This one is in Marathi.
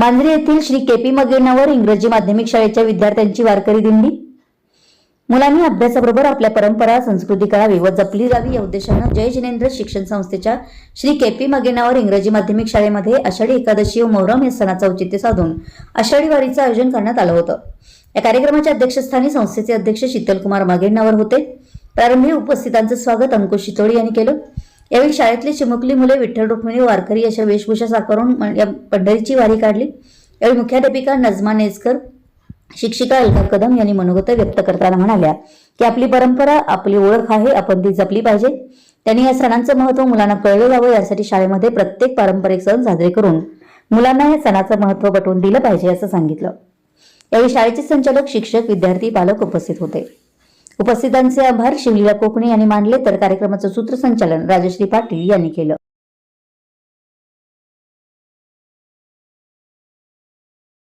मांजरी येथील श्री के पी मगेनावर इंग्रजी माध्यमिक शाळेच्या विद्यार्थ्यांची वारकरी दिंडी. मुलांनी अभ्यासाबरोबर आपल्या परंपरा संस्कृती करावी व जपली जावी या उद्देशानं जय जिनेंद्र शिक्षण संस्थेच्या श्री के पी मगेनावर इंग्रजी माध्यमिक शाळेमध्ये आषाढी एकादशी व मोहरम या सणाचं औचित्य साधून आषाढी वारीचं आयोजन करण्यात आलं होतं. या कार्यक्रमाच्या अध्यक्षस्थानी संस्थेचे अध्यक्ष शीतलकुमार मगेनावर होते. प्रारंभी उपस्थितांचं स्वागत अंकुश शितोळी यांनी केलं. यावेळी शाळेतली चिमुकली मुले विठ्ठल रुक्मिणी वारकरी अशा वेशभूषा साकारून या पंढरीची वारी काढली. यावेळी मुख्याध्यापिका नजमा नेजकर शिक्षिका अलका कदम यांनी मनोगत व्यक्त करताना म्हणाल्या की आपली परंपरा आपली ओळख आहे आपण ती जपली पाहिजे. त्यांनी या सणांचं महत्त्व मुलांना कळलं जावं यासाठी शाळेमध्ये प्रत्येक पारंपरिक सण साजरे करून मुलांना या सणाचं महत्त्व पटवून दिलं पाहिजे असं सांगितलं. यावेळी शाळेचे संचालक शिक्षक विद्यार्थी पालक उपस्थित होते. उपस्थितांचे आभार शिवलीला कोकणे यांनी मानले तर कार्यक्रमाचं सूत्रसंचालन राजश्री पाटील यांनी केलं.